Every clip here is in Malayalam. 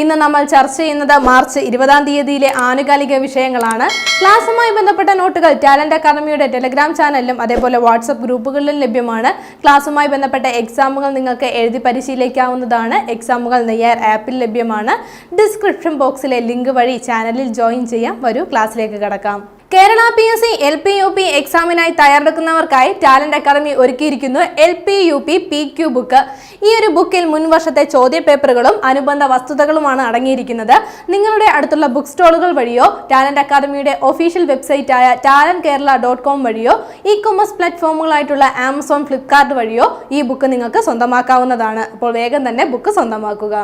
ഇന്ന് നമ്മൾ ചർച്ച ചെയ്യുന്നത് മാർച്ച് ഇരുപതാം തീയതിയിലെ ആനുകാലിക വിഷയങ്ങളാണ്. ക്ലാസ്സുമായി ബന്ധപ്പെട്ട നോട്ടുകൾ ടാലന്റ് അക്കാദമിയുടെ ടെലഗ്രാം ചാനലിലും അതേപോലെ വാട്സപ്പ് ഗ്രൂപ്പുകളിലും ലഭ്യമാണ്. ക്ലാസ്സുമായി ബന്ധപ്പെട്ട എക്സാമുകൾ നിങ്ങൾക്ക് എഴുതി പരിശീലിക്കാവുന്നതാണ്. എക്സാമുകൾ നെയ്യാർ ആപ്പിൽ ലഭ്യമാണ്. ഡിസ്ക്രിപ്ഷൻ ബോക്സിലെ ലിങ്ക് വഴി ചാനലിൽ ജോയിൻ ചെയ്യാം. വരൂ ക്ലാസ്സിലേക്ക് കടക്കാം. Kerala P S C L P U P എക്സാമിനായി തയ്യാറെടുക്കുന്നവർക്കായി ടാലന്റ് അക്കാദമി ഒരുക്കിയിരിക്കുന്നു L P U P P Q book ഈ ഒരു ബുക്കിൽ മുൻവർഷത്തെ ചോദ്യ പേപ്പറുകളും അനുബന്ധ വസ്തുതകളുമാണ് അടങ്ങിയിരിക്കുന്നത്. നിങ്ങളുടെ അടുത്തുള്ള ബുക്ക് സ്റ്റോളുകൾ വഴിയോ ടാലന്റ് അക്കാദമിയുടെ ഒഫീഷ്യൽ വെബ്സൈറ്റായ ടാലന്റ് കേരള ഡോട്ട് കോം വഴിയോ ഇ കൊമേഴ്സ് പ്ലാറ്റ്ഫോമുകളായിട്ടുള്ള ആമസോൺ ഫ്ലിപ്കാർട്ട് വഴിയോ ഈ ബുക്ക് നിങ്ങൾക്ക് സ്വന്തമാക്കാവുന്നതാണ്. അപ്പോൾ വേഗം തന്നെ ബുക്ക് സ്വന്തമാക്കുക.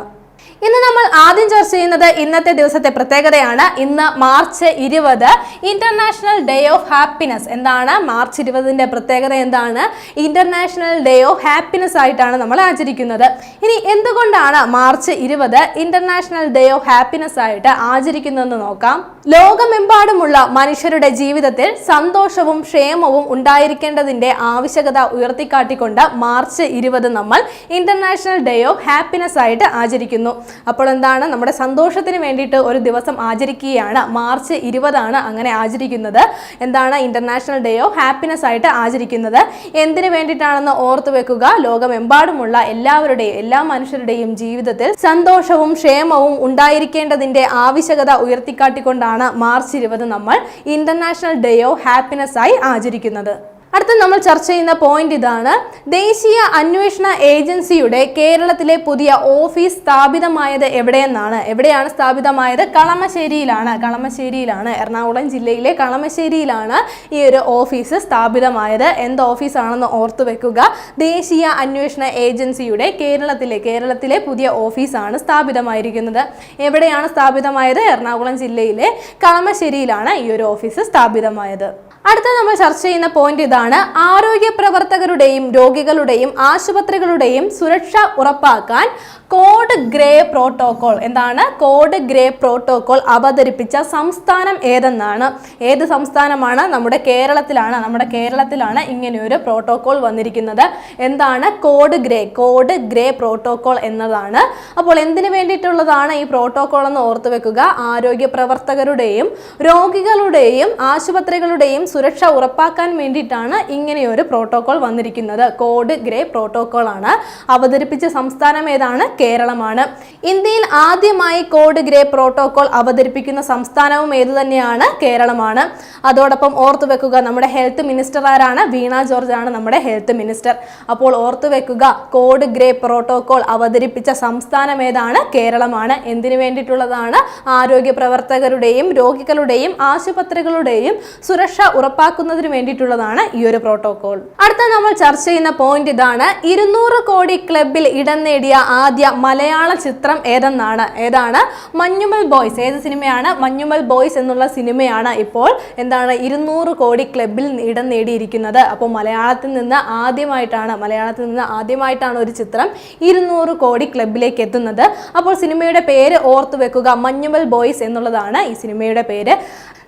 ഇന്ന് നമ്മൾ ആദ്യം ചർച്ച ചെയ്യുന്നത് ഇന്നത്തെ ദിവസത്തെ പ്രത്യേകതയാണ്. ഇന്ന് മാർച്ച് ഇരുപത് ഇന്റർനാഷണൽ ഡേ ഓഫ് ഹാപ്പിനെസ് എന്താണ് മാർച്ച് ഇരുപതിന്റെ പ്രത്യേകത എന്താണ്? ഇന്റർനാഷണൽ ഡേ ഓഫ് ഹാപ്പിനെസ് ആയിട്ടാണ് നമ്മൾ ആചരിക്കുന്നത്. ഇനി എന്തുകൊണ്ടാണ് മാർച്ച് ഇരുപത് ഇന്റർനാഷണൽ ഡേ ഓഫ് ഹാപ്പിനെസ് ആയിട്ട് ആചരിക്കുന്നതെന്ന് നോക്കാം. ലോകമെമ്പാടുമുള്ള മനുഷ്യരുടെ ജീവിതത്തിൽ സന്തോഷവും ക്ഷേമവും ഉണ്ടായിരിക്കേണ്ടതിന്റെ ആവശ്യകത ഉയർത്തിക്കാട്ടിക്കൊണ്ട് മാർച്ച് ഇരുപത് നമ്മൾ ഇന്റർനാഷണൽ ഡേ ഓഫ് ഹാപ്പിനെസ് ആയിട്ട് ആചരിക്കുന്നു. അപ്പോൾ എന്താണ്? നമ്മുടെ സന്തോഷത്തിന് വേണ്ടിയിട്ട് ഒരു ദിവസം ആചരിക്കുകയാണ്. മാർച്ച് ഇരുപതാണ് അങ്ങനെ ആചരിക്കുന്നത്. എന്താണ്? ഇന്റർനാഷണൽ ഡേ ഓഫ് ഹാപ്പിനെസ് ആയിട്ട് ആചരിക്കുന്നത്. എന്തിനു വേണ്ടിയിട്ടാണെന്ന് ഓർത്തു വെക്കുക. ലോകമെമ്പാടുമുള്ള എല്ലാവരുടെയും എല്ലാ മനുഷ്യരുടെയും ജീവിതത്തിൽ സന്തോഷവും ക്ഷേമവും ഉണ്ടായിരിക്കേണ്ടതിന്റെ ആവശ്യകത ഉയർത്തിക്കാട്ടിക്കൊണ്ടാണ് മാർച്ച് ഇരുപത് നമ്മൾ ഇന്റർനാഷണൽ ഡേ ഓഫ് ഹാപ്പിനെസ് ആയി ആചരിക്കുന്നത്. അടുത്ത നമ്മൾ ചർച്ച ചെയ്യുന്ന പോയിന്റ് ഇതാണ്. ദേശീയ അന്വേഷണ ഏജൻസിയുടെ കേരളത്തിലെ പുതിയ ഓഫീസ് സ്ഥാപിതമായത് എവിടെയെന്നാണ്. എവിടെയാണ് സ്ഥാപിതമായത്? കളമശ്ശേരിയിലാണ്. കളമശ്ശേരിയിലാണ്. എറണാകുളം ജില്ലയിലെ കളമശ്ശേരിയിലാണ് ഈ ഒരു ഓഫീസ് സ്ഥാപിതമായത്. എന്ത് ഓഫീസാണെന്ന് ഓർത്തു വെക്കുക. ദേശീയ അന്വേഷണ ഏജൻസിയുടെ കേരളത്തിലെ കേരളത്തിലെ പുതിയ ഓഫീസാണ് സ്ഥാപിതമായിരിക്കുന്നത്. എവിടെയാണ് സ്ഥാപിതമായത്? എറണാകുളം ജില്ലയിലെ കളമശ്ശേരിയിലാണ് ഈ ഒരു ഓഫീസ് സ്ഥാപിതമായത്. അടുത്ത നമ്മൾ ചർച്ച ചെയ്യുന്ന പോയിന്റ് ഇതാണ് ആരോഗ്യ പ്രവർത്തകരുടെയും രോഗികളുടെയും ആശുപത്രികളുടെയും സുരക്ഷ ഉറപ്പാക്കാൻ കോഡ് ഗ്രേ പ്രോട്ടോകോൾ. എന്താണ്? കോഡ് ഗ്രേ പ്രോട്ടോകോൾ അവതരിപ്പിച്ച സംസ്ഥാനം ഏതെന്നാണ്? ഏത് സംസ്ഥാനമാണ്? നമ്മുടെ കേരളത്തിലാണ്. നമ്മുടെ കേരളത്തിലാണ് ഇങ്ങനെയൊരു പ്രോട്ടോകോൾ വന്നിരിക്കുന്നത്. എന്താണ്? Code grey code grey protocol എന്നതാണ്. അപ്പോൾ എന്തിനു വേണ്ടിയിട്ടുള്ളതാണ് ഈ പ്രോട്ടോകോൾ എന്ന് ഓർത്തു വെക്കുക? ആരോഗ്യ പ്രവർത്തകരുടെയും രോഗികളുടെയും ആശുപത്രികളുടെയും സുരക്ഷ ഉറപ്പാക്കാൻ വേണ്ടിയിട്ടാണ് ഇങ്ങനെയൊരു പ്രോട്ടോകോൾ വന്നിരിക്കുന്നത്. കോഡ് ഗ്രേ പ്രോട്ടോകോൾ ആണ് അവതരിപ്പിച്ച സംസ്ഥാനം ഏതാണ്? കേരളമാണ്. ഇന്ത്യയിൽ ആദ്യമായി കോഡ് ഗ്രേ പ്രോട്ടോകോൾ അവതരിപ്പിക്കുന്ന സംസ്ഥാനവും ഏതു തന്നെയാണ്? കേരളമാണ്. അതോടൊപ്പം ഓർത്തു വെക്കുക നമ്മുടെ ഹെൽത്ത് മിനിസ്റ്റർ ആരാണ്? വീണ ജോർജ് ആണ് നമ്മുടെ ഹെൽത്ത് മിനിസ്റ്റർ. അപ്പോൾ ഓർത്തു വെക്കുക കോഡ് ഗ്രേ പ്രോട്ടോകോൾ അവതരിപ്പിച്ച സംസ്ഥാനം ഏതാണ്? കേരളമാണ്. എന്തിനു വേണ്ടിയിട്ടുള്ളതാണ്? ആരോഗ്യ പ്രവർത്തകരുടെയും രോഗികളുടെയും ആശുപത്രികളുടെയും സുരക്ഷ ഉറപ്പാക്കുന്നതിന് വേണ്ടിയിട്ടുള്ളതാണ് ഈ ഒരു പ്രോട്ടോകോൾ അടുത്ത നമ്മൾ ചർച്ച ചെയ്യുന്ന പോയിന്റ് ഇതാണ്. ഇരുന്നൂറ് കോടി ക്ലബിൽ ഇടം നേടിയ ആദ്യ മലയാള ചിത്രം ഏതെന്നാണ്? ഏതാണ്? മഞ്ഞുമൽ ബോയ്സ് ഏത് സിനിമയാണ്? മഞ്ഞുമൽ ബോയ്സ് എന്നുള്ള സിനിമയാണ് ഇപ്പോൾ എന്താണ് ഇരുന്നൂറ് കോടി ക്ലബിൽ ഇടം നേടിയിരിക്കുന്നത്. അപ്പോൾ മലയാളത്തിൽ നിന്ന് ആദ്യമായിട്ടാണ് മലയാളത്തിൽ നിന്ന് ആദ്യമായിട്ടാണ് ഒരു ചിത്രം ഇരുന്നൂറ് കോടി ക്ലബിലേക്ക് എത്തുന്നത്. അപ്പോൾ സിനിമയുടെ പേര് ഓർത്തു വെക്കുക. മഞ്ഞുമൽ ബോയ്സ് എന്നുള്ളതാണ് ഈ സിനിമയുടെ പേര്.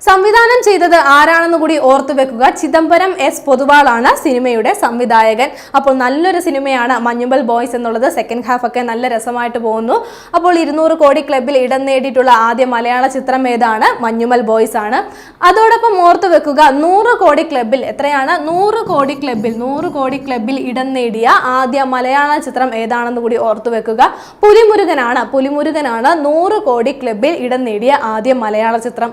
സംവിധാനം ചെയ്തത് ആരാണെന്ന് കൂടി ഓർത്തു വെക്കുക. ചിദംബരം എസ് പൊതുവാളാണ് സിനിമയുടെ സംവിധായകൻ. അപ്പോൾ നല്ലൊരു സിനിമയാണ് മഞ്ഞുമ്പൽ ബോയ്സ് എന്നുള്ളത്. സെക്കൻഡ് ഹാഫ് ഒക്കെ നല്ല രസമായിട്ട് പോകുന്നു. അപ്പോൾ ഇരുന്നൂറ് കോടി ക്ലബിൽ ഇടം നേടിയിട്ടുള്ള ആദ്യ മലയാള ചിത്രം ഏതാണ്? മഞ്ഞുമൽ ബോയ്സ് ആണ്. അതോടൊപ്പം ഓർത്തു വെക്കുക നൂറ് കോടി ക്ലബിൽ എത്രയാണ്? നൂറ് കോടി ക്ലബിൽ നൂറ് കോടി ക്ലബിൽ ഇടം നേടിയ ആദ്യ മലയാള ചിത്രം ഏതാണെന്ന് കൂടി ഓർത്തു വെക്കുക. പുലിമുരുകനാണ് പുലിമുരുകനാണ് നൂറ് കോടി ക്ലബിൽ ഇടം നേടിയ ആദ്യ മലയാള ചിത്രം.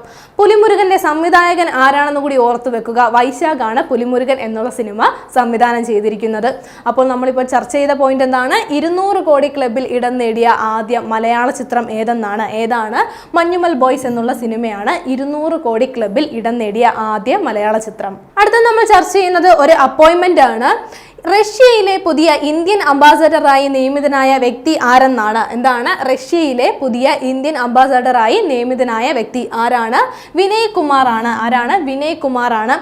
പുലിമുരുകന്റെ സംവിധായകൻ ആരാണെന്ന് കൂടി ഓർത്തു വെക്കുക. വൈശാഖാണ് പുലിമുരുകൻ എന്നുള്ള സിനിമ സംവിധാനം ചെയ്തിരിക്കുന്നത്. അപ്പോൾ നമ്മളിപ്പോൾ ചർച്ച ചെയ്ത പോയിന്റ് എന്താണ്? ഇരുന്നൂറ് കോടി ക്ലബിൽ ഇടം നേടിയ ആദ്യ മലയാള ചിത്രം ഏതെന്നാണ്? ഏതാണ്? മഞ്ഞുമൽ ബോയ്സ് എന്നുള്ള സിനിമയാണ് ഇരുന്നൂറ് കോടി ക്ലബിൽ ഇടം നേടിയ ആദ്യ മലയാള ചിത്രം. അടുത്ത നമ്മൾ ചർച്ച ചെയ്യുന്നത് ഒരു അപ്പോയിൻമെന്റ് ആണ്. റഷ്യയിലെ പുതിയ ഇന്ത്യൻ അംബാസഡറായി നിയമിതനായ വ്യക്തി ആരെന്നാണ്? എന്താണ്? റഷ്യയിലെ പുതിയ ഇന്ത്യൻ അംബാസഡറായി നിയമിതനായ വ്യക്തി ആരാണ്? വിനയ് ആണ് ആരാണ്? വിനയ് ആണ്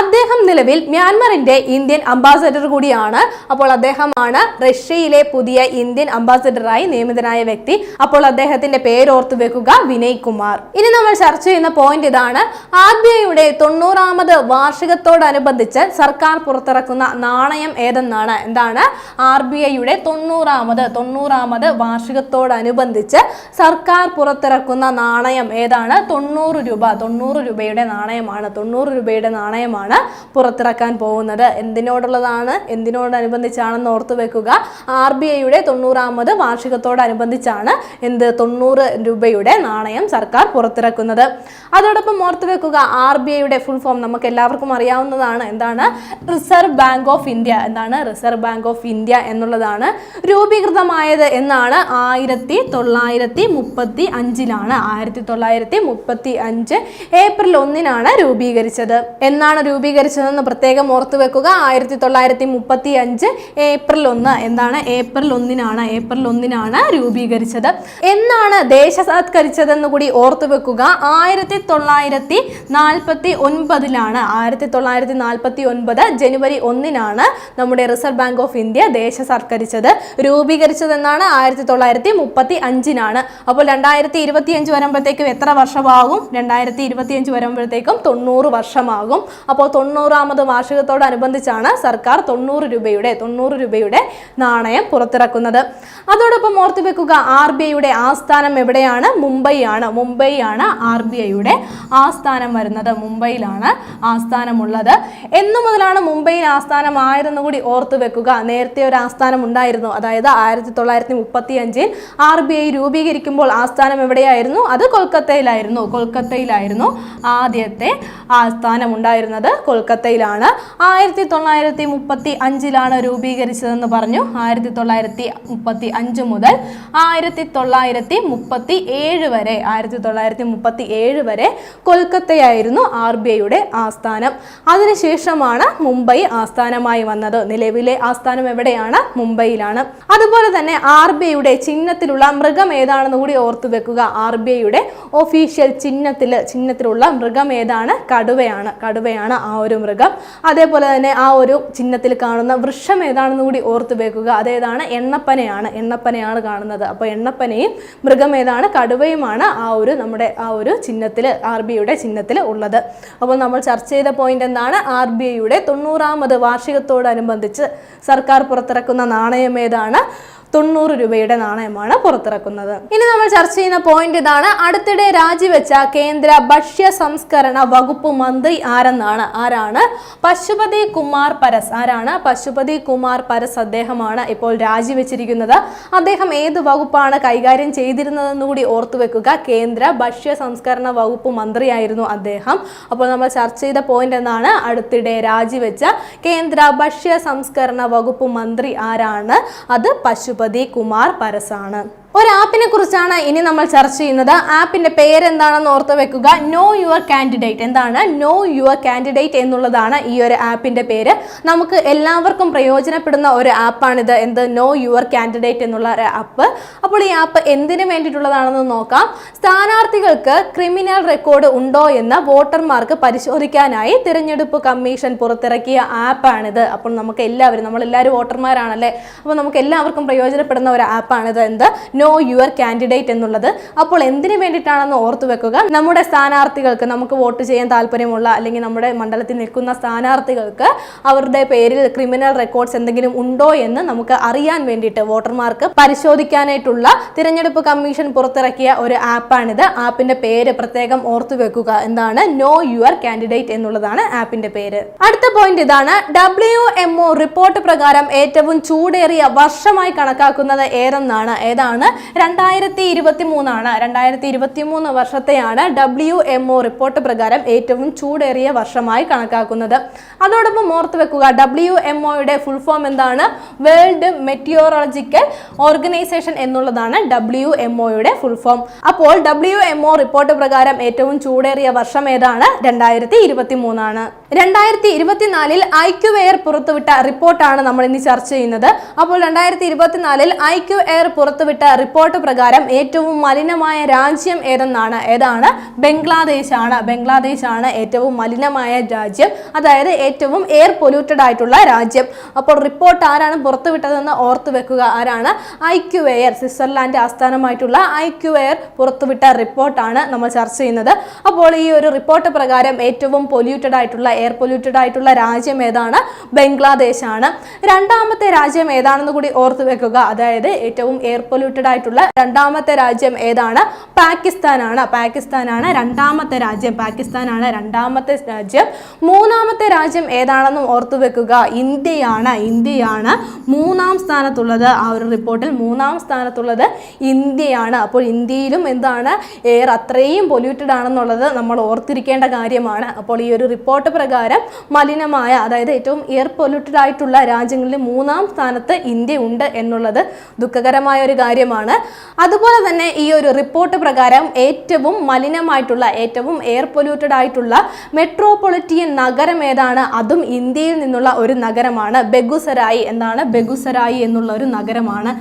അദ്ദേഹം നിലവിൽ മ്യാൻമറിന്റെ ഇന്ത്യൻ അംബാസഡർ കൂടിയാണ്. അപ്പോൾ അദ്ദേഹമാണ് റഷ്യയിലെ പുതിയ ഇന്ത്യൻ അംബാസഡറായി നിയമിതനായ വ്യക്തി. അപ്പോൾ അദ്ദേഹത്തിന്റെ പേരോർത്ത് വെക്കുക വിനയ് കുമാർ. ഇനി നമ്മൾ ചർച്ച ചെയ്യുന്ന പോയിന്റ് ഇതാണ്. ആർ ബി ഐയുടെ തൊണ്ണൂറാമത് വാർഷികത്തോടനുബന്ധിച്ച് സർക്കാർ പുറത്തിറക്കുന്ന നാണയം ഏതെന്നാണ്? എന്താണ്? ആർ ബി ഐയുടെ തൊണ്ണൂറാമത് തൊണ്ണൂറാമത് വാർഷികത്തോടനുബന്ധിച്ച് സർക്കാർ പുറത്തിറക്കുന്ന നാണയം ഏതാണ്? തൊണ്ണൂറ് രൂപ തൊണ്ണൂറ് രൂപയുടെ നാണയമാണ് തൊണ്ണൂറ് രൂപയുടെ നാണയമാണ് പുറത്തിറക്കാൻ പോകുന്നത്. എന്തിനോടുള്ളതാണ്? എന്തിനോടനുബന്ധിച്ചാണെന്ന് ഓർത്തു വെക്കുക. ആർ ബി ഐയുടെ തൊണ്ണൂറാമത് വാർഷികത്തോടനുബന്ധിച്ചാണ് എന്ത്? തൊണ്ണൂറ് രൂപയുടെ നാണയം സർക്കാർ പുറത്തിറക്കുന്നത്. അതോടൊപ്പം ഓർത്തു വെക്കുക ആർ ബി ഐയുടെ ഫുൾ ഫോം നമുക്ക് എല്ലാവർക്കും അറിയാവുന്നതാണ്. എന്താണ്? റിസർവ് ബാങ്ക് ഓഫ് ഇന്ത്യ എന്താണ് റിസർവ് ബാങ്ക് ഓഫ് ഇന്ത്യ എന്നുള്ളതാണ് രൂപീകൃതമായത് എന്നാണ് ആയിരത്തി തൊള്ളായിരത്തി മുപ്പത്തി അഞ്ചിലാണ് ആയിരത്തി തൊള്ളായിരത്തി മുപ്പത്തി അഞ്ച് ഏപ്രിൽ ഒന്നിനാണ് രൂപീകരിച്ചത്. എന്നാണ് രൂപീകരിച്ചതെന്ന് പ്രത്യേകം ഓർത്തു വെക്കുക. ആയിരത്തി തൊള്ളായിരത്തി മുപ്പത്തി അഞ്ച് ഏപ്രിൽ ഒന്ന് എന്താണ് ഏപ്രിൽ ഒന്നിനാണ് ഏപ്രിൽ ഒന്നിനാണ് രൂപീകരിച്ചത്. എന്നാണ് ദേശസാത്കരിച്ചതെന്ന് കൂടി ഓർത്തു വെക്കുക. ആയിരത്തി തൊള്ളായിരത്തി നാൽപ്പത്തി ഒൻപതിലാണ് ആയിരത്തി തൊള്ളായിരത്തി നാൽപ്പത്തി ഒൻപത് ജനുവരി ഒന്നിനാണ് നമ്മുടെ റിസർവ് ബാങ്ക് ഓഫ് ഇന്ത്യ ദേശസാത്കരിച്ചത് രൂപീകരിച്ചതെന്നാണ് ആയിരത്തി തൊള്ളായിരത്തി മുപ്പത്തി അഞ്ചിനാണ് അപ്പോൾ രണ്ടായിരത്തി ഇരുപത്തി അഞ്ച് വരുമ്പോഴത്തേക്കും എത്ര വർഷമാകും? രണ്ടായിരത്തി ഇരുപത്തി അഞ്ച് വരുമ്പോഴത്തേക്കും തൊണ്ണൂറ് വർഷമാകും. അപ്പോൾ തൊണ്ണൂറാമത് വാർഷികത്തോടനുബന്ധിച്ചാണ് സർക്കാർ തൊണ്ണൂറ് രൂപയുടെ തൊണ്ണൂറ് രൂപയുടെ നാണയം പുറത്തിറക്കുന്നത്. അതോടൊപ്പം ഓർത്തു വെക്കുക ആർ ബി ഐയുടെ ആസ്ഥാനം എവിടെയാണ്? മുംബൈയാണ്. മുംബൈയാണ് ആർ ബി ഐയുടെ ആസ്ഥാനം വരുന്നത്. മുംബൈയിലാണ് ആസ്ഥാനമുള്ളത്. എന്നു മുതലാണ് മുംബൈയിൽ ആസ്ഥാനമായിരുന്നു കൂടി ഓർത്തു വെക്കുക. നേരത്തെ ഒരു ആസ്ഥാനം ഉണ്ടായിരുന്നു. അതായത് ആയിരത്തി തൊള്ളായിരത്തി മുപ്പത്തി അഞ്ചിൽ ആർ ബി ഐ രൂപീകരിക്കുമ്പോൾ ആസ്ഥാനം എവിടെയായിരുന്നു? അത് കൊൽക്കത്തയിലായിരുന്നു. കൊൽക്കത്തയിലായിരുന്നു ആദ്യത്തെ ആസ്ഥാനം ഉണ്ടായിരുന്നത്. കൊൽക്കത്തയിലാണ്. ആയിരത്തി തൊള്ളായിരത്തി മുപ്പത്തി അഞ്ചിലാണ് രൂപീകരിച്ചതെന്ന് പറഞ്ഞു. ആയിരത്തി തൊള്ളായിരത്തി മുപ്പത്തി അഞ്ച് മുതൽ ആയിരത്തി തൊള്ളായിരത്തി മുപ്പത്തി ഏഴ് വരെ ആയിരത്തി തൊള്ളായിരത്തി മുപ്പത്തി ഏഴ് വരെ കൊൽക്കത്തയായിരുന്നു ആർ ബി ഐയുടെ ആസ്ഥാനം. അതിനുശേഷമാണ് മുംബൈ ആസ്ഥാനമായി വന്നത്. നിലവിലെ ആസ്ഥാനം എവിടെയാണ്? മുംബൈയിലാണ്. അതുപോലെ തന്നെ ആർ ബി ഐയുടെ ചിഹ്നത്തിലുള്ള മൃഗം ഏതാണെന്ന് കൂടി ഓർത്തു വെക്കുക. ആർ ബി ഐയുടെ ഒഫീഷ്യൽ ചിഹ്നത്തിൽ ചിഹ്നത്തിലുള്ള മൃഗം ഏതാണ്? കടുവയാണ്. കടുവയാണ് ആ ഒരു മൃഗം. അതേപോലെ തന്നെ ആ ഒരു ചിഹ്നത്തിൽ കാണുന്ന വൃക്ഷം ഏതാണെന്ന് കൂടി ഓർത്തു വെക്കുക. അതേതാണ് എണ്ണപ്പനയാണ്. എണ്ണപ്പനയാണ് കാണുന്നത്. അപ്പോൾ എണ്ണപ്പനയും മൃഗം ഏതാണ്? കടുവയുമാണ് ആ ഒരു നമ്മുടെ ആ ഒരു ചിഹ്നത്തിൽ ആർ ബി ഐയുടെ ചിഹ്നത്തിൽ ഉള്ളത്. അപ്പോൾ നമ്മൾ ചർച്ച ചെയ്ത പോയിന്റ് എന്താണ്? ആർ ബി ഐയുടെ തൊണ്ണൂറാമത് വാർഷികത്തോടനുബന്ധിച്ച് സർക്കാർ പുറത്തിറക്കുന്ന നാണയം ഏതാണ്? തൊണ്ണൂറ് രൂപയുടെ നാണയമാണ് പുറത്തിറക്കുന്നത്. ഇനി നമ്മൾ ചർച്ച ചെയ്യുന്ന പോയിന്റ് ഇതാണ്. അടുത്തിടെ രാജിവെച്ച കേന്ദ്ര ഭക്ഷ്യ സംസ്കരണ വകുപ്പ് മന്ത്രി ആരെന്നാണ്? ആരാണ്? പശുപതി കുമാർ പരസ്. ആരാണ്? പശുപതി കുമാർ പരസ് അദ്ദേഹമാണ് ഇപ്പോൾ രാജിവെച്ചിരിക്കുന്നത്. അദ്ദേഹം ഏത് വകുപ്പാണ് കൈകാര്യം ചെയ്തിരുന്നതെന്ന് കൂടി ഓർത്തു വെക്കുക. കേന്ദ്ര ഭക്ഷ്യ സംസ്കരണ വകുപ്പ് മന്ത്രിയായിരുന്നു അദ്ദേഹം. അപ്പോൾ നമ്മൾ ചർച്ച ചെയ്ത പോയിന്റ് എന്നാണ് അടുത്തിടെ രാജിവെച്ച കേന്ദ്ര ഭക്ഷ്യ സംസ്കരണ വകുപ്പ് മന്ത്രി ആരാണ്? അത് പശുപതി കുമാർ പരസാണ് ഒരു ആപ്പിനെ കുറിച്ചാണ് ഇനി നമ്മൾ ചർച്ച ചെയ്യുന്നത്. ആപ്പിന്റെ പേരെന്താണെന്ന് ഓർത്ത് വെക്കുക. നോ യുവർ കാൻഡിഡേറ്റ് എന്താണ്? നോ യുവർ കാൻഡിഡേറ്റ് എന്നുള്ളതാണ് ഈ ഒരു ആപ്പിന്റെ പേര്. നമുക്ക് എല്ലാവർക്കും പ്രയോജനപ്പെടുന്ന ഒരു ആപ്പാണിത്. എന്ത്? നോ യുവർ കാൻഡിഡേറ്റ് എന്നുള്ള ഒരു ആപ്പ്. അപ്പോൾ ഈ ആപ്പ് എന്തിനു വേണ്ടിയിട്ടുള്ളതാണെന്ന് നോക്കാം. സ്ഥാനാർത്ഥികൾക്ക് ക്രിമിനൽ റെക്കോർഡ് ഉണ്ടോ എന്ന് വോട്ടർമാർക്ക് പരിശോധിക്കാനായി തിരഞ്ഞെടുപ്പ് കമ്മീഷൻ പുറത്തിറക്കിയ ആപ്പാണിത്. അപ്പോൾ നമുക്ക് എല്ലാവരും നമ്മളെല്ലാവരും വോട്ടർമാരാണല്ലേ? അപ്പോൾ നമുക്ക് എല്ലാവർക്കും പ്രയോജനപ്പെടുന്ന ഒരു ആപ്പാണിത്. എന്ത്? നോ യുവർ കാൻഡിഡേറ്റ് എന്നുള്ളത്. അപ്പോൾ എന്തിനു വേണ്ടിയിട്ടാണെന്ന് ഓർത്തു വെക്കുക. നമ്മുടെ സ്ഥാനാർത്ഥികൾക്ക് നമുക്ക് വോട്ട് ചെയ്യാൻ താല്പര്യമുള്ള അല്ലെങ്കിൽ നമ്മുടെ മണ്ഡലത്തിൽ നിൽക്കുന്ന സ്ഥാനാർത്ഥികൾക്ക് അവരുടെ പേരിൽ ക്രിമിനൽ റെക്കോർഡ്സ് എന്തെങ്കിലും ഉണ്ടോ എന്ന് നമുക്ക് അറിയാൻ വേണ്ടിയിട്ട് വോട്ടർമാർക്ക് പരിശോധിക്കാനായിട്ടുള്ള തിരഞ്ഞെടുപ്പ് കമ്മീഷൻ പുറത്തിറക്കിയ ഒരു ആപ്പാണിത്. ആപ്പിന്റെ പേര് പ്രത്യേകം ഓർത്തു വെക്കുക. എന്താണ്? നോ യുവർ കാൻഡിഡേറ്റ് എന്നുള്ളതാണ് ആപ്പിന്റെ പേര്. അടുത്ത പോയിന്റ് ഇതാണ്. ഡബ്ല്യു എംഒ റിപ്പോർട്ട് പ്രകാരം ഏറ്റവും ചൂടേറിയ വർഷമായി കണക്കാക്കുന്നത് ഏതെന്നാണ്? ഏതാണ്? രണ്ടായിരത്തി ഇരുപത്തി മൂന്നാണ് രണ്ടായിരത്തി ഇരുപത്തി മൂന്ന് വർഷത്തെയാണ് ഡബ്ല്യു എം ഒ റിപ്പോർട്ട് പ്രകാരം ഏറ്റവും ചൂടേറിയ വർഷമായി കണക്കാക്കുന്നത്. അതോടൊപ്പം ഓർത്ത് വെക്കുക ഡബ്ല്യു എം ഒയുടെ ഫുൾ ഫോം എന്താണ്? വേൾഡ് മെറ്റിയോറോളജിക്കൽ ഓർഗനൈസേഷൻ എന്നുള്ളതാണ് ഡബ്ല്യു എം ഒയുടെ ഫുൾ ഫോം അപ്പോൾ ഡബ്ല്യു എം ഒ റിപ്പോർട്ട് പ്രകാരം ഏറ്റവും ചൂടേറിയ വർഷം ഏതാണ്? രണ്ടായിരത്തി ഇരുപത്തി മൂന്നാണ് രണ്ടായിരത്തി ഇരുപത്തിനാലിൽ ഐക്യു എയർ പുറത്തുവിട്ട റിപ്പോർട്ടാണ് നമ്മൾ ഇന്ന് ചർച്ച ചെയ്യുന്നത്. അപ്പോൾ രണ്ടായിരത്തി ഇരുപത്തിനാലിൽ ഐക്യു എയർ പുറത്തുവിട്ട റിപ്പോർട്ട് പ്രകാരം ഏറ്റവും മലിനമായ രാജ്യം ഏതെന്നാണ്? ഏതാണ്? ബംഗ്ലാദേശ് ആണ് ബംഗ്ലാദേശ് ആണ് ഏറ്റവും മലിനമായ രാജ്യം. അതായത് ഏറ്റവും എയർ പൊല്യൂട്ടഡ് ആയിട്ടുള്ള രാജ്യം. അപ്പോൾ റിപ്പോർട്ട് ആരാണ് പുറത്തുവിട്ടതെന്ന് ഓർത്തു വെക്കുക. ആരാണ്? ഐ ക്യു എയർ സ്വിറ്റ്സർലാൻഡ് ആസ്ഥാനമായിട്ടുള്ള ഐ ക്യു എയർ പുറത്തുവിട്ട റിപ്പോർട്ടാണ് നമ്മൾ ചർച്ച ചെയ്യുന്നത്. അപ്പോൾ ഈ ഒരു റിപ്പോർട്ട് പ്രകാരം ഏറ്റവും പൊല്യൂട്ടഡ് ആയിട്ടുള്ള എയർ പൊല്യൂട്ടഡ് ആയിട്ടുള്ള രാജ്യം ഏതാണ്? ബംഗ്ലാദേശ് ആണ് രണ്ടാമത്തെ രാജ്യം ഏതാണെന്ന് കൂടി ഓർത്തു വെക്കുക. അതായത് ഏറ്റവും എയർ പൊല്യൂട്ടഡ് ആയിട്ടുള്ള രണ്ടാമത്തെ രാജ്യം ഏതാണ്? പാകിസ്ഥാനാണ്. പാകിസ്ഥാനാണ് രണ്ടാമത്തെ രാജ്യം. പാകിസ്ഥാനാണ് രണ്ടാമത്തെ രാജ്യം. മൂന്നാമത്തെ രാജ്യം ഏതാണെന്നും ഓർത്തു വെക്കുക. ഇന്ത്യയാണ്. ഇന്ത്യയാണ് മൂന്നാം സ്ഥാനത്തുള്ളത്. ആ ഒരു റിപ്പോർട്ടിൽ മൂന്നാം സ്ഥാനത്തുള്ളത് ഇന്ത്യയാണ്. അപ്പോൾ ഇന്ത്യയിലും എന്താണ്? എയർ അത്രയും പൊല്യൂട്ടഡ് ആണെന്നുള്ളത് നമ്മൾ ഓർത്തിരിക്കേണ്ട കാര്യമാണ്. അപ്പോൾ ഈ ഒരു റിപ്പോർട്ട് പ്രകാരം മലിനമായ അതായത് ഏറ്റവും എയർ പൊല്യൂട്ടഡ് ആയിട്ടുള്ള രാജ്യങ്ങളിൽ മൂന്നാം സ്ഥാനത്ത് ഇന്ത്യ ഉണ്ട് എന്നുള്ളത് ദുഃഖകരമായ ഒരു കാര്യമാണ്. അതുപോലെ തന്നെ ഈ ഒരു റിപ്പോർട്ട് പ്രകാരം ഏറ്റവും മലിനമായിട്ടുള്ള ഏറ്റവും എയർ പൊല്യൂട്ടഡ് ആയിട്ടുള്ള മെട്രോപൊളിറ്റിയൻ നഗരം ഏതാണ്? അതും ഇന്ത്യയിൽ നിന്നുള്ള ഒരു നഗരമാണ്. ബെഗുസരായി. എന്താണ്? ബെഗുസരായി എന്നുള്ള ഒരു നഗരമാണ്.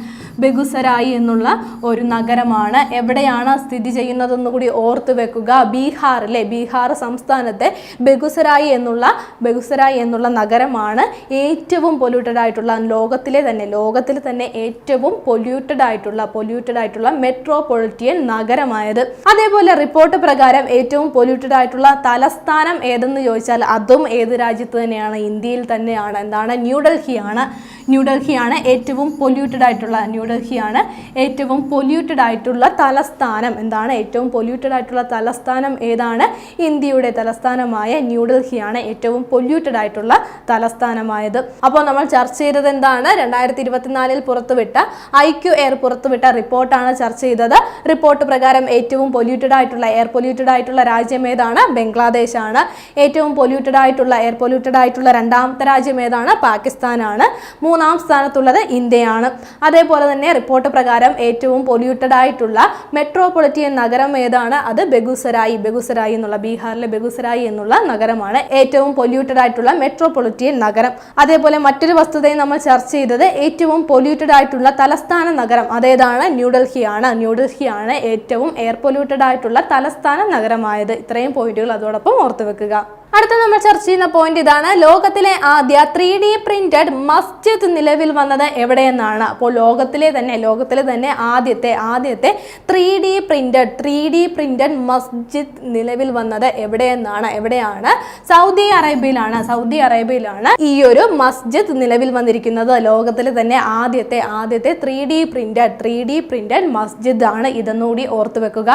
ബെഗുസരായി എന്നുള്ള ഒരു നഗരമാണ്. എവിടെയാണ് സ്ഥിതി ചെയ്യുന്നതെന്ന് കൂടി ഓർത്തു വെക്കുക. ബീഹാറിലെ ബീഹാർ സംസ്ഥാനത്തെ ബെഗുസരായി എന്നുള്ള ബെഗുസരായി എന്നുള്ള നഗരമാണ് ഏറ്റവും പൊല്യൂട്ടഡ് ആയിട്ടുള്ള ലോകത്തിലെ തന്നെ ലോകത്തിൽ തന്നെ ഏറ്റവും പൊല്യൂട്ടഡ് ആയിട്ടുള്ള പൊല്യൂട്ടഡ് ആയിട്ടുള്ള മെട്രോപൊളിറ്റിയൻ നഗരമായത്. അതേപോലെ റിപ്പോർട്ട് പ്രകാരം ഏറ്റവും പൊല്യൂട്ടഡ് ആയിട്ടുള്ള തലസ്ഥാനം ഏതെന്ന് ചോദിച്ചാൽ അതും ഏത് രാജ്യത്ത് തന്നെയാണ്? ഇന്ത്യയിൽ തന്നെയാണ്. എന്താണ്? ന്യൂഡൽഹിയാണ് ന്യൂഡൽഹിയാണ് ഏറ്റവും പൊല്യൂട്ടഡ് ആയിട്ടുള്ള ന്യൂഡൽഹിയാണ് ഏറ്റവും പൊല്യൂട്ടഡ് ആയിട്ടുള്ള തലസ്ഥാനം. എന്താണ് ഏറ്റവും പൊല്യൂട്ടഡ് ആയിട്ടുള്ള തലസ്ഥാനം? ഏതാണ്? ഇന്ത്യയുടെ തലസ്ഥാനമായ ന്യൂഡൽഹിയാണ് ഏറ്റവും പൊല്യൂട്ടഡ് ആയിട്ടുള്ള തലസ്ഥാനമായത്. അപ്പോൾ നമ്മൾ ചർച്ച ചെയ്തത് എന്താണ്? രണ്ടായിരത്തി ഇരുപത്തിനാലിൽ പുറത്തുവിട്ട ഐ ക്യു എയർ പുറത്തുവിട്ട റിപ്പോർട്ടാണ് ചർച്ച ചെയ്തത്. റിപ്പോർട്ട് പ്രകാരം ഏറ്റവും പൊല്യൂട്ടഡ് ആയിട്ടുള്ള എയർ പൊല്യൂട്ടഡ് ആയിട്ടുള്ള രാജ്യം ഏതാണ്? ബംഗ്ലാദേശ് ആണ് ഏറ്റവും പൊല്യൂട്ടഡ് ആയിട്ടുള്ള എയർ പൊല്യൂട്ടഡ് ആയിട്ടുള്ള രണ്ടാമത്തെ രാജ്യം ഏതാണ്? പാകിസ്ഥാനാണ്. മൂന്നാം സ്ഥാനത്തുള്ളത് ഇന്ത്യയാണ്. അതേപോലെ തന്നെ റിപ്പോർട്ട് പ്രകാരം ഏറ്റവും പൊല്യൂട്ടഡ് ആയിട്ടുള്ള മെട്രോപൊളിറ്റിയൻ നഗരം ഏതാണ്? അത് ബെഗുസരായി. ബെഗുസരായി എന്നുള്ള ബീഹാറിലെ ബെഗുസരായി എന്നുള്ള നഗരമാണ് ഏറ്റവും പൊല്യൂട്ടഡ് ആയിട്ടുള്ള മെട്രോപൊളിറ്റിയൻ നഗരം. അതേപോലെ മറ്റൊരു വസ്തുതയും നമ്മൾ ചർച്ച ചെയ്തത് ഏറ്റവും പൊല്യൂട്ടഡ് ആയിട്ടുള്ള തലസ്ഥാന നഗരം അതേതാണ്? ന്യൂഡൽഹിയാണ്. ന്യൂഡൽഹിയാണ് ഏറ്റവും എയർ പൊല്യൂട്ടഡ് ആയിട്ടുള്ള തലസ്ഥാന നഗരമായത്. ഇത്രയും പോയിന്റുകൾ അതോടൊപ്പം ഓർത്തു വെക്കുക അടുത്ത നമ്മൾ ചർച്ച ചെയ്യുന്ന പോയിന്റ് ഇതാണ്. ലോകത്തിലെ ആദ്യ ത്രീ ഡി പ്രിന്റഡ് മസ്ജിദ് നിലവിൽ വന്നത് എവിടെയെന്നാണ്. അപ്പോൾ ലോകത്തിലെ തന്നെ ലോകത്തിലെ തന്നെ ആദ്യത്തെ ആദ്യത്തെ three D printed three D printed മസ്ജിദ് നിലവിൽ വന്നത് എവിടെയെന്നാണ് എവിടെയാണ്? സൗദി അറേബ്യയിലാണ് സൗദി അറേബ്യയിലാണ് ഈ ഒരു മസ്ജിദ് നിലവിൽ വന്നിരിക്കുന്നത്. ലോകത്തിലെ തന്നെ ആദ്യത്തെ ആദ്യത്തെ three D printed three D printed മസ്ജിദ് ആണ് ഇതെന്നുകൂടി ഓർത്തു വെക്കുക.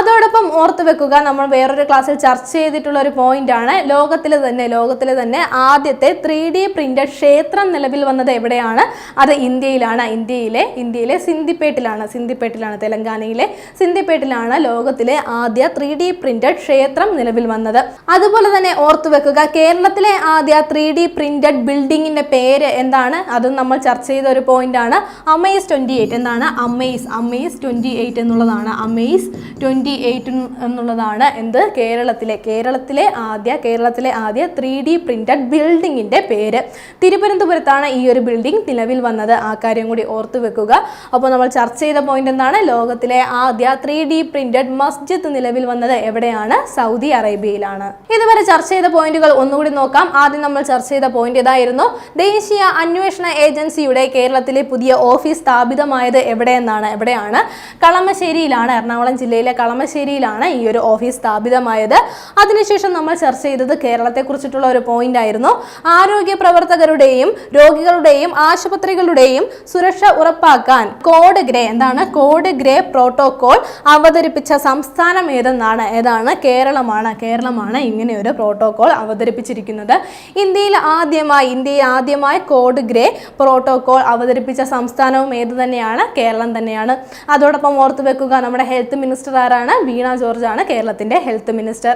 അതോടൊപ്പം ഓർത്തു വെക്കുക നമ്മൾ വേറൊരു ക്ലാസ്സിൽ ചർച്ച ചെയ്തിട്ടുള്ള ഒരു പോയിന്റ് ആണ്. ലോകത്തിൽ തന്നെ ലോകത്തിലെ തന്നെ ആദ്യത്തെ ത്രീ ഡി പ്രിന്റഡ് ക്ഷേത്രം നിലവിൽ വന്നത് എവിടെയാണ്? അത് ഇന്ത്യയിലാണ്. ഇന്ത്യയിലെ ഇന്ത്യയിലെ സിന്ധിപ്പേട്ടിലാണ്. സിന്ധിപ്പേട്ടിലാണ് തെലങ്കാനയിലെ സിന്ധിപ്പേട്ടിലാണ് ലോകത്തിലെ ആദ്യ ത്രീ ഡി പ്രിന്റഡ് ക്ഷേത്രം നിലവിൽ വന്നത്. അതുപോലെ തന്നെ ഓർത്തു വെക്കുക കേരളത്തിലെ ആദ്യ ത്രീ ഡി പ്രിന്റഡ് ബിൽഡിങ്ങിന്റെ പേര് എന്താണ്? അതും നമ്മൾ ചർച്ച ചെയ്ത ഒരു പോയിന്റ് ആണ്. Amaze twenty eight. എന്താണ്? അമേസ് അമേസ് ട്വന്റി എയ്റ്റ് എന്നുള്ളതാണ്. അമേസ് ട്വന്റി എയ്റ്റ് എന്നുള്ളതാണ് എന്ത്? കേരളത്തിലെ കേരളത്തിലെ ആദ്യ കേരളത്തിലെ ആദ്യ ത്രീ ഡി പ്രിന്റഡ് ബിൽഡിങ്ങിന്റെ പേര്. തിരുവനന്തപുരത്താണ് ഈ ഒരു ബിൽഡിംഗ് നിലവിൽ വന്നത്. ആ കാര്യം കൂടി ഓർത്തു വെക്കുക. അപ്പോൾ നമ്മൾ ചർച്ച ചെയ്ത പോയിന്റ് എന്താണ്? ലോകത്തിലെ ആദ്യ ത്രീ ഡി പ്രിന്റഡ് മസ്ജിദ് നിലവിൽ വന്നത് എവിടെയാണ്? സൗദി അറേബ്യയിലാണ്. ഇതുവരെ ചർച്ച ചെയ്ത പോയിന്റുകൾ ഒന്നുകൂടി നോക്കാം. ആദ്യം നമ്മൾ ചർച്ച ചെയ്ത പോയിന്റ് ഇതായിരുന്നു ദേശീയ അന്വേഷണ ഏജൻസിയുടെ കേരളത്തിലെ പുതിയ ഓഫീസ് സ്ഥാപിതമായത് എവിടെയെന്നാണ്. എവിടെയാണ്? കളമശ്ശേരിയിലാണ്. എറണാകുളം ജില്ലയിലെ കളമശ്ശേരിയിലാണ് ഈ ഒരു ഓഫീസ് സ്ഥാപിതമായത്. അതിനുശേഷം നമ്മൾ ചർച്ച ചെയ്തത് കേരളത്തെ കുറിച്ചിട്ടുള്ള ഒരു പോയിന്റ് ആയിരുന്നു. ആരോഗ്യ പ്രവർത്തകരുടെയും രോഗികളുടെയും ആശുപത്രികളുടെയും സുരക്ഷ ഉറപ്പാക്കാൻ കോഡ് ഗ്രേ എന്താണ്? കോഡ് ഗ്രേ പ്രോട്ടോകോൾ അവതരിപ്പിച്ച സംസ്ഥാനം ഏതെന്നാണ്? ഏതാണ്? കേരളമാണ്. കേരളമാണ് ഇങ്ങനെ ഒരു പ്രോട്ടോകോൾ അവതരിപ്പിച്ചിരിക്കുന്നത്. ഇന്ത്യയിൽ ആദ്യമായി ഇന്ത്യയിൽ ആദ്യമായി കോഡ് ഗ്രേ പ്രോട്ടോകോൾ അവതരിപ്പിച്ച സംസ്ഥാനവും ഏത് തന്നെയാണ്? കേരളം തന്നെയാണ്. അതോടൊപ്പം ഓർത്തു വെക്കുക നമ്മുടെ ഹെൽത്ത് മിനിസ്റ്റർ ആരാണ്? വീണ ജോർജ് ആണ് കേരളത്തിന്റെ ഹെൽത്ത് മിനിസ്റ്റർ.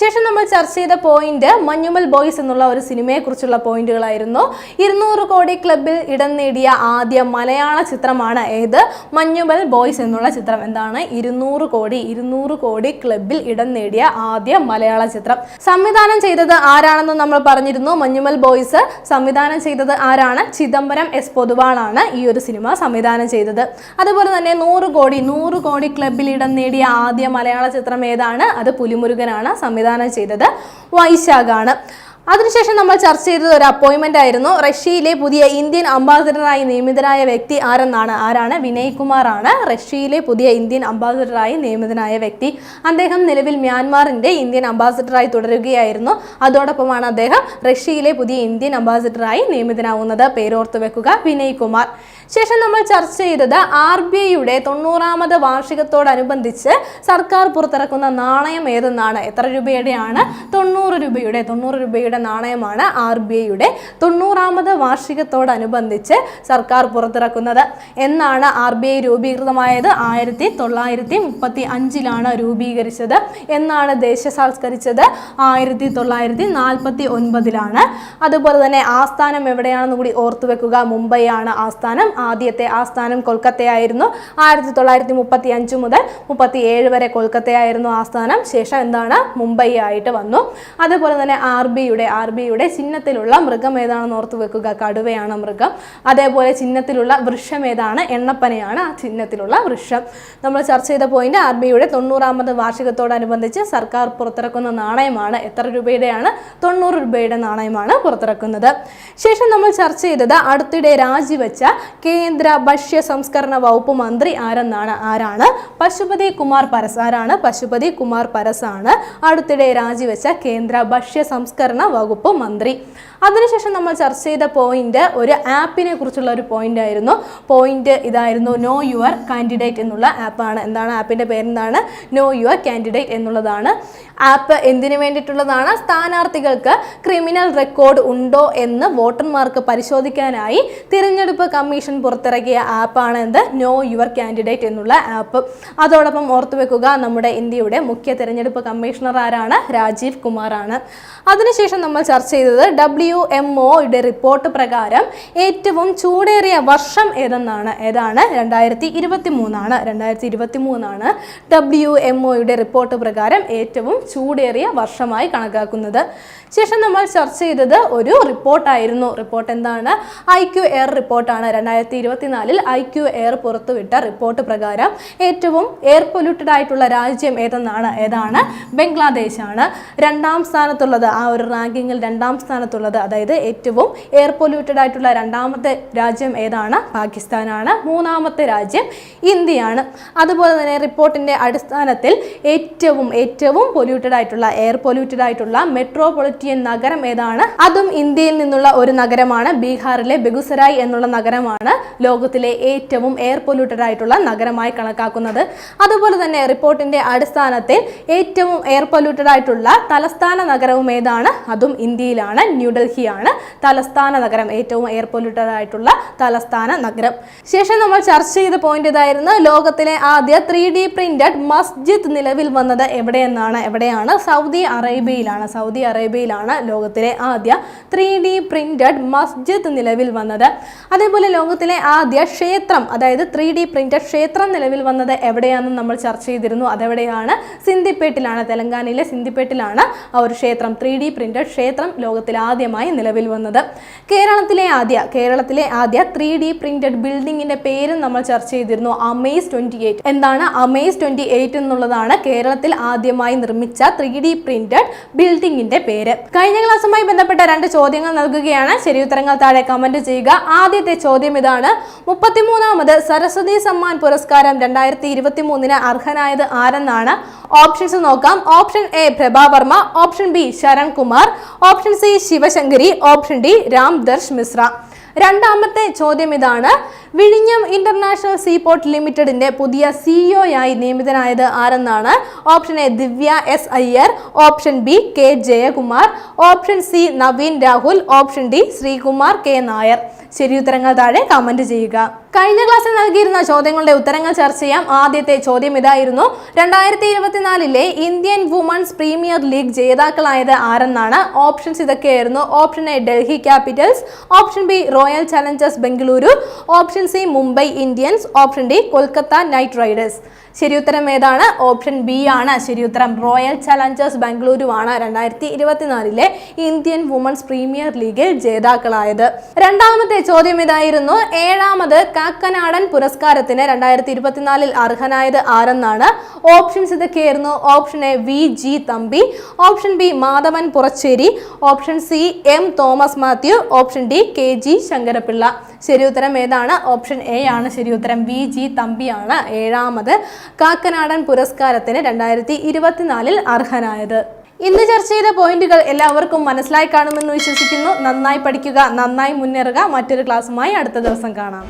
ശേഷം നമ്മൾ ചർച്ച ചെയ്ത പോയിന്റ് മഞ്ഞുമൽ ബോയ്സ് എന്നുള്ള ഒരു സിനിമയെ കുറിച്ചുള്ള പോയിന്റുകളായിരുന്നു. ഇരുന്നൂറ് കോടി ക്ലബിൽ ഇടം നേടിയ ആദ്യ മലയാള ചിത്രമാണ് ഏത്? മഞ്ഞുമൽ ബോയ്സ് എന്നുള്ള ചിത്രം എന്താണ്? ഇരുന്നൂറ് കോടി ഇരുന്നൂറ് കോടി ക്ലബിൽ ഇടം നേടിയ ആദ്യ മലയാള ചിത്രം. സംവിധാനം ചെയ്തത് ആരാണെന്ന് നമ്മൾ പറഞ്ഞിരുന്നു. മഞ്ഞുമൽ ബോയ്സ് സംവിധാനം ചെയ്തത് ആരാണ്? ചിദംബരം എസ് പൊതുവാളാണ് ഈ ഒരു സിനിമ സംവിധാനം ചെയ്തത്. അതുപോലെ തന്നെ നൂറ് കോടി നൂറ് കോടി ക്ലബിൽ ഇടം നേടിയ ആദ്യ മലയാള ചിത്രം ഏതാണ്? അത് പുലിമുരുകനാണ് സംവിധാനം ചെയ്തത്. വൈശാഖാണ്. അതിനുശേഷം നമ്മൾ ചർച്ച ചെയ്തത് ഒരു അപ്പോയിൻമെന്റ് ആയിരുന്നു. റഷ്യയിലെ പുതിയ ഇന്ത്യൻ അംബാസിഡറായി നിയമിതനായ വ്യക്തി ആരെന്നാണ്? ആരാണ്? വിനയ് കുമാർ ആണ് റഷ്യയിലെ പുതിയ ഇന്ത്യൻ അംബാസിഡറായി നിയമിതനായ വ്യക്തി അദ്ദേഹം നിലവിൽ മ്യാൻമാറിന്റെ ഇന്ത്യൻ അംബാസിഡറായി തുടരുകയായിരുന്നു. അതോടൊപ്പമാണ് അദ്ദേഹം റഷ്യയിലെ പുതിയ ഇന്ത്യൻ അംബാസിഡറായി നിയമിതനാവുന്നത്. പേരോർത്ത് വെക്കുക. വിനയ് കുമാർ. ശേഷം നമ്മൾ ചർച്ച ചെയ്തത് ആർ ബി ഐയുടെ തൊണ്ണൂറാമത് വാർഷികത്തോടനുബന്ധിച്ച് സർക്കാർ പുറത്തിറക്കുന്ന നാണയം ഏതെന്നാണ്? എത്ര രൂപയുടെയാണ്? തൊണ്ണൂറ് രൂപയുടെ തൊണ്ണൂറ് രൂപയുടെ നാണയമാണ് ആർ ബി ഐയുടെ തൊണ്ണൂറാമത് വാർഷികത്തോടനുബന്ധിച്ച് സർക്കാർ പുറത്തിറക്കുന്നത്. എന്നാണ് ആർ ബി ഐ രൂപീകൃതമായത്? ആയിരത്തി തൊള്ളായിരത്തി മുപ്പത്തി അഞ്ചിലാണ് രൂപീകരിച്ചത്. എന്നാണ് ദേശസാൽക്കരിച്ചത്? ആയിരത്തി തൊള്ളായിരത്തി നാൽപ്പത്തി ഒൻപതിലാണ്. അതുപോലെ തന്നെ ആസ്ഥാനം എവിടെയാണെന്ന് കൂടി ഓർത്തു വെക്കുക മുംബൈ ആണ് ആസ്ഥാനം. ആദ്യത്തെ ആസ്ഥാനം കൊൽക്കത്തയായിരുന്നു. ആയിരത്തി തൊള്ളായിരത്തി മുപ്പത്തി അഞ്ച് മുതൽ മുപ്പത്തി ഏഴ് വരെ കൊൽക്കത്തയായിരുന്നു ആസ്ഥാനം ശേഷം എന്താണ്? മുംബൈ ആയിട്ട് വന്നു. അതുപോലെ തന്നെ ആർ ബിയുടെ ആർ ബിയുടെ ചിഹ്നത്തിലുള്ള മൃഗം ഏതാണെന്ന് ഓർത്ത് വെക്കുക? കടുവയാണ് മൃഗം. അതേപോലെ ചിഹ്നത്തിലുള്ള വൃക്ഷം ഏതാണ്? എണ്ണപ്പനയാണ് ആ ചിഹ്നത്തിലുള്ള വൃക്ഷം. നമ്മൾ ചർച്ച ചെയ്ത പോയിന്റ് ആർ ബിയുടെ തൊണ്ണൂറാമത് വാർഷികത്തോടനുബന്ധിച്ച് സർക്കാർ പുറത്തിറക്കുന്ന നാണയമാണ്. എത്ര രൂപയുടെയാണ്? തൊണ്ണൂറ് രൂപയുടെ നാണയമാണ് പുറത്തിറക്കുന്നത്. ശേഷം നമ്മൾ ചർച്ച ചെയ്തത് അടുത്തിടെ രാജിവെച്ച കേന്ദ്ര ഭക്ഷ്യ സംസ്കരണ വകുപ്പ് മന്ത്രി ആരെന്നാണ്? ആരാണ്? പശുപതി കുമാർ പരസ്. ആരാണ്? പശുപതി കുമാർ പരസ് ആണ് അടുത്തിടെ രാജിവെച്ച കേന്ദ്ര ഭക്ഷ്യ സംസ്കരണ വകുപ്പ് മന്ത്രി. അതിനുശേഷം നമ്മൾ ചർച്ച ചെയ്ത പോയിന്റ് ഒരു ആപ്പിനെ കുറിച്ചുള്ള ഒരു പോയിന്റ് ആയിരുന്നു. പോയിന്റ് ഇതായിരുന്നു നോ യുവർ കാൻഡിഡേറ്റ് എന്നുള്ള ആപ്പാണ് എന്താണ്? ആപ്പിന്റെ പേരെന്താണ്? നോ യുവർ കാൻഡിഡേറ്റ് എന്നുള്ളതാണ്. ആപ്പ് എന്തിനു വേണ്ടിയിട്ടുള്ളതാണ്? സ്ഥാനാർത്ഥികൾക്ക് ക്രിമിനൽ റെക്കോർഡ് ഉണ്ടോ എന്ന് വോട്ടർമാർക്ക് പരിശോധിക്കാനായി തിരഞ്ഞെടുപ്പ് കമ്മീഷൻ പുറത്തിറക്കിയ ആപ്പാണ് എന്ത്? നോ യുവർ കാൻഡിഡേറ്റ് എന്നുള്ള ആപ്പ് അതോടൊപ്പം ഓർത്തു വെക്കുക നമ്മുടെ ഇന്ത്യയുടെ മുഖ്യ തിരഞ്ഞെടുപ്പ് കമ്മീഷണർ ആരാണ്? രാജീവ് കുമാറാണ് അതിനുശേഷം നമ്മൾ ചർച്ച ചെയ്തത് ഡബ്ല്യു എം ഒയുടെ റിപ്പോർട്ട് പ്രകാരം ഏറ്റവും ചൂടേറിയ വർഷം ഏതെന്നാണ്? ഏതാണ്? രണ്ടായിരത്തി ഇരുപത്തി മൂന്നാണ് രണ്ടായിരത്തി ഇരുപത്തി മൂന്നാണ് ഡബ്ല്യു എം ഒയുടെ റിപ്പോർട്ട് പ്രകാരം ഏറ്റവും ചൂടേറിയ വർഷമായി കണക്കാക്കുന്നത്. ശേഷം നമ്മൾ ചർച്ച ചെയ്തത് ഒരു റിപ്പോർട്ടായിരുന്നു റിപ്പോർട്ട് എന്താണ്? ഐ ക്യു എയർ റിപ്പോർട്ടാണ് രണ്ടായിരത്തി ഇരുപത്തിനാലിൽ ഐ ക്യു എയർ പുറത്തുവിട്ട റിപ്പോർട്ട് പ്രകാരം ഏറ്റവും എയർ പൊല്യൂട്ടഡ് ആയിട്ടുള്ള രാജ്യം ഏതെന്നാണ്? ഏതാണ്? ബംഗ്ലാദേശ് ആണ് രണ്ടാം സ്ഥാനത്തുള്ളത്. ആ ഒരു റാങ്കിങ്ങിൽ രണ്ടാം സ്ഥാനത്തുള്ളത്. അതായത് ഏറ്റവും എയർ പൊല്യൂട്ടഡ് ആയിട്ടുള്ള രണ്ടാമത്തെ രാജ്യം ഏതാണ്? പാകിസ്ഥാനാണ്. മൂന്നാമത്തെ രാജ്യം ഇന്ത്യയാണ്. അതുപോലെ തന്നെ റിപ്പോർട്ടിന്റെ അടിസ്ഥാനത്തിൽ ഏറ്റവും ഏറ്റവും പൊല്യൂട്ടഡ് ആയിട്ടുള്ള എയർ പൊല്യൂട്ടഡ് ആയിട്ടുള്ള മെട്രോപൊളിറ്റിയൻ നഗരം ഏതാണ്? അതും ഇന്ത്യയിൽ നിന്നുള്ള ഒരു നഗരമാണ്. ബീഹാറിലെ ബെഗുസരായ് എന്നുള്ള നഗരമാണ് ലോകത്തിലെ ഏറ്റവും എയർ പൊല്യൂട്ടഡ് ആയിട്ടുള്ള നഗരമായി കണക്കാക്കുന്നത്. അതുപോലെ തന്നെ റിപ്പോർട്ടിന്റെ അടിസ്ഥാനത്തിൽ ഏറ്റവും എയർ പൊല്യൂട്ടഡ് ആയിട്ടുള്ള തലസ്ഥാന നഗരവും ഏതാണ്? അതും ഇന്ത്യയിലാണ് ന്യൂഡൽഹിയാണ്. തലസ്ഥാന നഗരം ഏറ്റവും എയർ പൊല്യൂട്ടഡ് ആയിട്ടുള്ള തലസ്ഥാന നഗരം. ശേഷം നമ്മൾ ചർച്ച ചെയ്ത പോയിന്റ് ഇതായിരുന്നു. ലോകത്തിലെ ആദ്യ ത്രീ ഡി പ്രിന്റഡ് മസ്ജിദ് നിലവിൽ വന്നത് എവിടെയെന്നാണ്? എവിടെയാണ്? സൗദി അറേബ്യയിലാണ്. സൗദി അറേബ്യയിലാണ്. ലോകത്തിലെ ആദ്യ ത്രീ ഡി പ്രിന്റഡ് മസ്ജിദ് നിലവിൽ വന്നത്. അതേപോലെ ലോകത്തിലെ ആദ്യ ക്ഷേത്രം അതായത് ത്രീ ഡി പ്രിന്റഡ് ക്ഷേത്രം നിലവിൽ വന്നത് എവിടെയാണെന്ന് നമ്മൾ ചർച്ച ചെയ്തിരുന്നു. അതെവിടെയാണ്? സിന്ധിപ്പേട്ടിലാണ് തെലങ്കാനയിലെ സിന്ധിപ്പേട്ടിലാണ് ആ ഒരു ക്ഷേത്രം ത്രീ ഡി പ്രിന്റഡ് ക്ഷേത്രം ലോകത്തിൽ ആദ്യമായി നിലവിൽ വന്നത്. കേരളത്തിലെ ആദ്യ കേരളത്തിലെ ആദ്യ ത്രീ ഡി പ്രിന്റഡ് ബിൽഡിങ്ങിന്റെ പേരും നമ്മൾ ചർച്ച ചെയ്തിരുന്നു. Amaze twenty eight. എന്താണ് അമേസ് ട്വന്റി എയ്റ്റ് എന്നുള്ളതാണ് കേരളത്തിൽ ആദ്യമായി നിർമ്മിച്ച ത്രീ ഡി പ്രിന്റഡ് ബിൽഡിങ്ങിന്റെ പേര്. കഴിഞ്ഞ ക്ലാസ്സുമായി ബന്ധപ്പെട്ട രണ്ട് ചോദ്യങ്ങൾ നൽകുകയാണ്. ശരി ഉത്തരങ്ങൾ താഴെ കമന്റ് ചെയ്യുക. ആദ്യത്തെ ചോദ്യം ഇതാണ്. മുപ്പത്തിമൂന്നാമത് സരസ്വതി സമ്മാൻ പുരസ്കാരം രണ്ടായിരത്തി ഇരുപത്തി മൂന്നിന് അർഹനായത് ആരെന്നാണ്? ഓപ്ഷൻസ് നോക്കാം. Option A Prabhavarma option B Sharan Kumar option C Sivasankari. Option D Ram Darsh Mishra. രണ്ടാമത്തെ ചോദ്യം ഇതാണ്. വിഴിഞ്ഞം ഇന്റർനാഷണൽ സീപോർട്ട് ലിമിറ്റഡിന്റെ പുതിയ സിഇഒയായി നിയമിതനായത് ആരെന്നാണ്? Option A Divya S Iyer option B K Jayakumar option C Naveen Rahul option D Sreekumar K Nair. ശരിയുത്തരങ്ങൾ താഴെ കമന്റ് ചെയ്യുക. കഴിഞ്ഞ ക്ലാസ്സിൽ നൽകിയിരുന്ന ചോദ്യങ്ങളുടെ ഉത്തരങ്ങൾ ചർച്ച ചെയ്യാം. ആദ്യത്തെ ചോദ്യം ഇതായിരുന്നു. രണ്ടായിരത്തി ഇരുപത്തിനാലിലെ ഇന്ത്യൻ വുമൺസ് പ്രീമിയർ ലീഗ് ജേതാക്കളായത് ആരെന്നാണ്? ഓപ്ഷൻസ് ഇതൊക്കെയായിരുന്നു. Option A Delhi Capitals. Option B Royal Challengers Bengaluru. Option C Mumbai Indians. Option D Kolkata Knight Riders. ശരി ഉത്തരം ഏതാണ്? ഓപ്ഷൻ ബി ആണ്. ശരി ഉത്തരം റോയൽ ചലഞ്ചേഴ്സ് ബംഗളൂരു ആണ് രണ്ടായിരത്തി ഇരുപത്തിനാലിലെ ഇന്ത്യൻ വുമൺസ് പ്രീമിയർ ലീഗിൽ ജേതാക്കളായത്. രണ്ടാമത്തെ ചോദ്യം ഇതായിരുന്നു. ഏഴാമത് കാക്കനാടൻ പുരസ്കാരത്തിന് രണ്ടായിരത്തി ഇരുപത്തിനാലിൽ അർഹനായത് ആരെന്നാണ്? ഓപ്ഷൻസ് ഇതൊക്കെയായിരുന്നു. Option A V G Thampi option B Madhavan Purachery option C M Thomas Mathew option D K G Sankarapillai ശരി ഉത്തരം ഏതാണ്? ഓപ്ഷൻ എ ആണ്. ശരി ഉത്തരം വി ജി തമ്പിയാണ്. ഏഴാമത് കാക്കനാടൻ പുരസ്കാരത്തിന് രണ്ടായിരത്തി ഇരുപത്തിനാലിൽ അർഹനായത്. ഇന്ന് ചർച്ച ചെയ്ത പോയിന്റുകൾ എല്ലാവർക്കും മനസ്സിലായി കാണുമെന്ന് വിശ്വസിക്കുന്നു. നന്നായി പഠിക്കുക നന്നായി മുന്നേറുക. മറ്റൊരു ക്ലാസ്സുമായി അടുത്ത ദിവസം കാണാം.